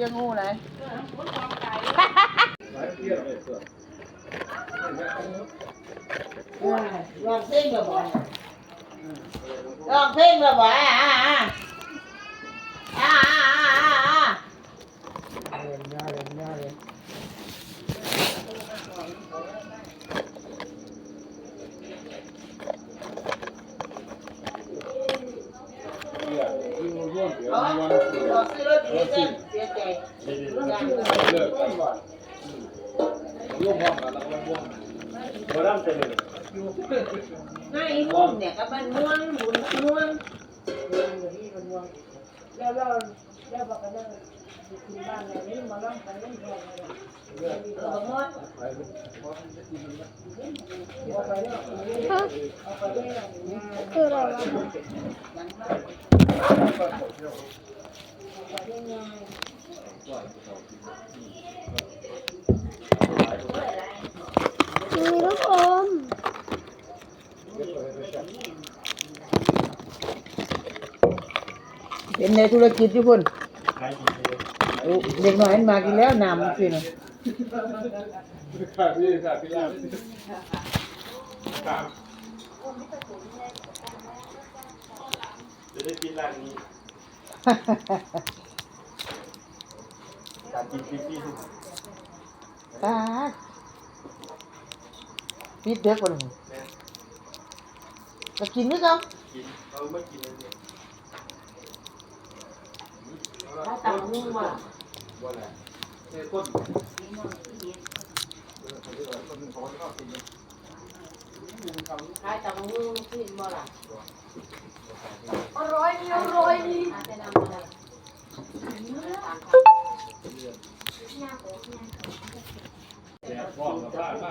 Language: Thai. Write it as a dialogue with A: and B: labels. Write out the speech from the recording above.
A: ลี้ยงงูเลย
B: ลองเพลงแบบบ่ลองเพ ลงแบบบ่อ่าอ่าอ่าอ่าอ่า
A: เล่นย่าเล่นย่าเล่น
B: เอาลองซื้อรถดีเส้นเสียใจยังง่ายมุ่งเนี่ยกับมันม่วงหมุนม่วง
A: แล้วเราแล้วบอกกันได้คุณบ้านเนี่ยนี่มาล่ำกันเล่นพอเลย
B: เออหมด
A: เอาไปแล้วเอาไปแล้ว
C: คืออะไรวะ มีลูกอม
A: เป็นในธุรกิจที่พุ่นโอ้เด็กน้อยมันมากินแล้วน้ำมันสินะ
D: จะได้กินร้านนี้การกินฟรีๆ
A: ตาปิดเด็กคนนึงก็กินนี่เขา
D: กินเราไม่กินเลยเนี่ย
B: ถ้าตังมุ่งว่า
D: ว่าอะไรเนี่ก้น
B: ขายตังมุ่งขึ้นบ่ล่ะ
C: อร่อยดีอร่อยดี
D: เดี๋ยววางกันไป